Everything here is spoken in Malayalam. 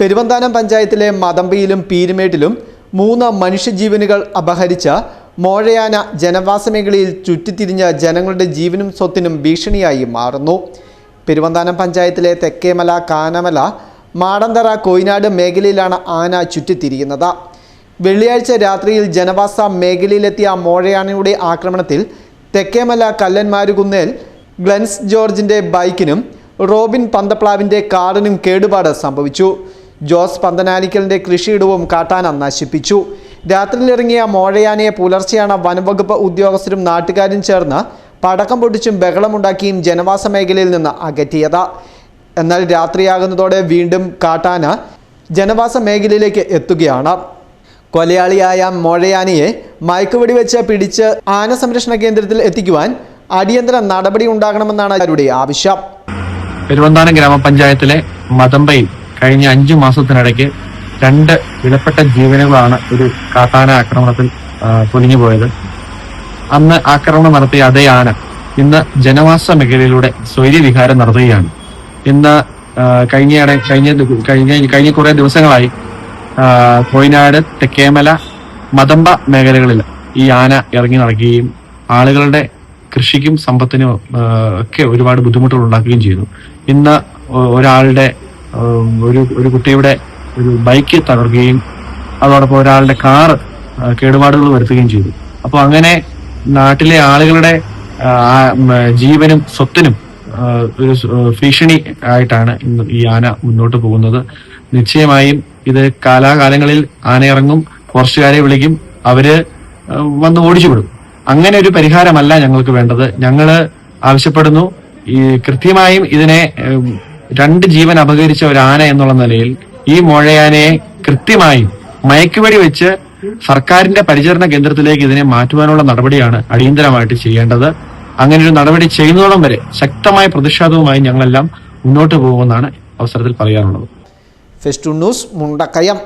പെരുവന്താനം പഞ്ചായത്തിലെ മതമ്പിയിലും പീരുമേട്ടിലും മൂന്ന് മനുഷ്യജീവനുകൾ അപഹരിച്ച മോഴയാന ജനവാസ മേഖലയിൽ ചുറ്റിത്തിരിഞ്ഞ ജനങ്ങളുടെ ജീവനും സ്വത്തിനും ഭീഷണിയായി മാറുന്നു. പെരുവന്താനം പഞ്ചായത്തിലെ തെക്കേമല കാനമല മാടന്തറ കോയിനാട് മേഖലയിലാണ് ആന ചുറ്റിത്തിരിയുന്നത്. വെള്ളിയാഴ്ച രാത്രിയിൽ ജനവാസ മേഖലയിലെത്തിയ മോഴയാനയുടെ ആക്രമണത്തിൽ തെക്കേമല കല്ലന്മാരുകുന്നേൽ ഗ്ലൻസ് ജോർജിന്റെ ബൈക്കിനും റോബിൻ പന്തപ്ലാവിന്റെ കാറിനും കേടുപാട് സംഭവിച്ചു. ജോസ് പന്തനാലിക്കലിന്റെ കൃഷിയിടവും കാട്ടാന നശിപ്പിച്ചു. രാത്രിയിലിറങ്ങിയ മോഴയാനയെ പുലർച്ചെയാണ് വനംവകുപ്പ് ഉദ്യോഗസ്ഥരും നാട്ടുകാരും ചേർന്ന് പടക്കം പൊട്ടിച്ചും ബഹളമുണ്ടാക്കിയും ജനവാസ മേഖലയിൽ നിന്ന് അകറ്റിയത്. എന്നാൽ രാത്രിയാകുന്നതോടെ വീണ്ടും കാട്ടാന ജനവാസ മേഖലയിലേക്ക് എത്തുകയാണ്. കൊലയാളിയായ മോഴയാനയെ മയക്കുവെടി വെച്ച് പിടിച്ച് ആന സംരക്ഷണ കേന്ദ്രത്തിൽ എത്തിക്കുവാൻ അടിയന്തര നടപടി ഉണ്ടാകണമെന്നാണ് അവരുടെ ആവശ്യം. പെരുവന്താനം ഗ്രാമപഞ്ചായത്തിലെ മതമ്പയിൽ കഴിഞ്ഞ അഞ്ചു മാസത്തിനിടയ്ക്ക് രണ്ട് വിലപ്പെട്ട ജീവനുകളാണ് ഒരു കാട്ടാന ആക്രമണത്തിൽ പൊലിഞ്ഞു പോയത്. അന്ന് ആക്രമണം നടത്തിയ അതേ ആന ഇന്ന് ജനവാസ മേഖലയിലൂടെ സ്വൈര്യവിഹാരം നടത്തുകയാണ്. ഇന്ന് കഴിഞ്ഞ കഴിഞ്ഞ കഴിഞ്ഞ കഴിഞ്ഞ കുറെ ദിവസങ്ങളായി കോയിനാട് തെക്കേമല മതമ്പ മേഖലകളിൽ ഈ ആന ഇറങ്ങി നടക്കുകയും ആളുകളുടെ കൃഷിക്കും സമ്പത്തിനും ഒക്കെ ഒരുപാട് ബുദ്ധിമുട്ടുകൾ ഉണ്ടാക്കുകയും ചെയ്തു. ഇന്ന് ഒരാളുടെ ഒരു ഒരു കുട്ടിയുടെ ഒരു ബൈക്ക് തകർക്കുകയും അതോടൊപ്പം ഒരാളുടെ കാറ് കേടുപാടുകൾ വരുത്തുകയും ചെയ്തു. അപ്പോൾ അങ്ങനെ നാട്ടിലെ ആളുകളുടെ ജീവനും സ്വത്തിനും ഒരു ഭീഷണി ആയിട്ടാണ് ഈ ആന മുന്നോട്ട് പോകുന്നത്. നിശ്ചയമായും ഇത് കാലാകാലങ്ങളിൽ ആന ഇറങ്ങും ഫോറസ്റ്റുകാരെ വിളിക്കും അവർ വന്ന് ഓടിച്ചുവിടും. അങ്ങനെ ഒരു പരിഹാരമല്ല ഞങ്ങൾക്ക് വേണ്ടത്. ഞങ്ങൾ ആവശ്യപ്പെടുന്നു. ഈ കൃത്യമായും ഇതിനെ രണ്ട് ജീവൻ അപകരിച്ച ഒരു ആന എന്നുള്ള നിലയിൽ ഈ മോഴയാനയെ കൃത്യമായി മയക്കുവടി വെച്ച് സർക്കാരിന്റെ പരിചരണ കേന്ദ്രത്തിലേക്ക് ഇതിനെ മാറ്റുവാനുള്ള നടപടിയാണ് അടിയന്തരമായിട്ട് ചെയ്യേണ്ടത്. അങ്ങനെ ഒരു നടപടി ചെയ്യുന്നതോളം വരെ ശക്തമായ പ്രതിഷേധവുമായി ഞങ്ങളെല്ലാം മുന്നോട്ട് പോകുമെന്നാണ് അവസരത്തിൽ പറയാനുള്ളത്. Fest news Mundakayam